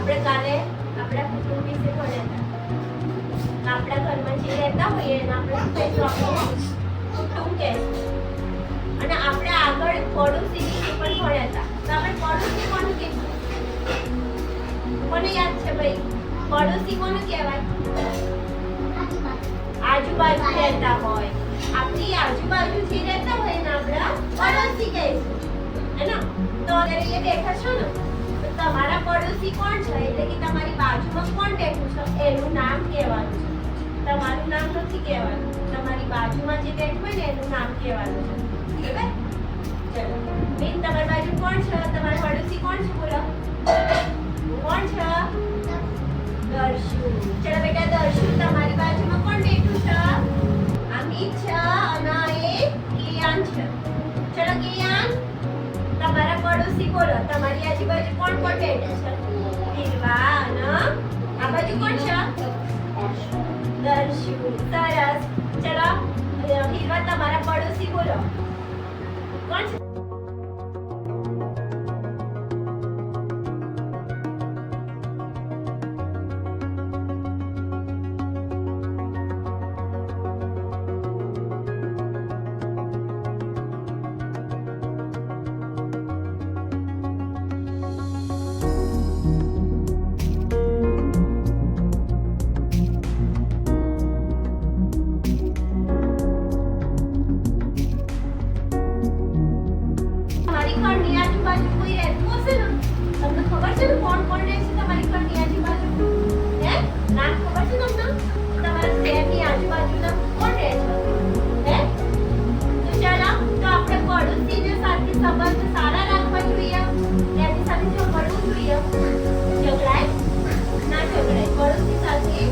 આપણા કુટુંબ વિશે ભણ્યા આપણા ઘરમાં જે રહેતા હોઈએ એને આપણે આપણું કુટુંબ કહેશું અને આપણે આગળ પડોશી વિશે પણ ભણ્યા હતા. તો આપણે પડોશી કોનું કીધું? કોને યાદ છે ભાઈ. પડોશી કોને કહેવાય? આજુબાજુ રહેતા હોય. આપણી આજુબાજુ જે રહેતા હોય ને આપણા પડોશી કહીશું. હે ના? તો અત્યારે એ દેખાશો ને? તમારા પડોશી કોણ છે? એટલે કે તમારી બાજુમાં કોણ બેઠું છે? એનું નામ કહેવાનું છે. તમારું નામ નથી કહેવાનું. તમારી બાજુમાં જે બેઠું હોય ને, એનું નામ કહેવાનું છે. ઠીક ચલો. બેન તમારી બાજુ કોણ છે? તમારા પડોશી કોણ છે? બોલો. કોણ છે? દર્શુ. ચલો બેટા, દર્શુ તમારી બાજુમાં બોલો, તમારી આજુબાજુ કોણ કોણ બેઠું છે? હીરવા અને આ બાજુ કોણ છે? દર્શુ સરસ ચલો હીરવા તમારા પડોશી બોલો. કોણ છે? આવશે ખબર છે કોણ કોણ રહેશે આજુબાજુ ચાલો આપણે પડોશીને સાથે સંબંધ સારા રાખવા જોઈએ. એમની સાથે ઝઘડવું જોઈએ. ના ઝઘડાય. સાથે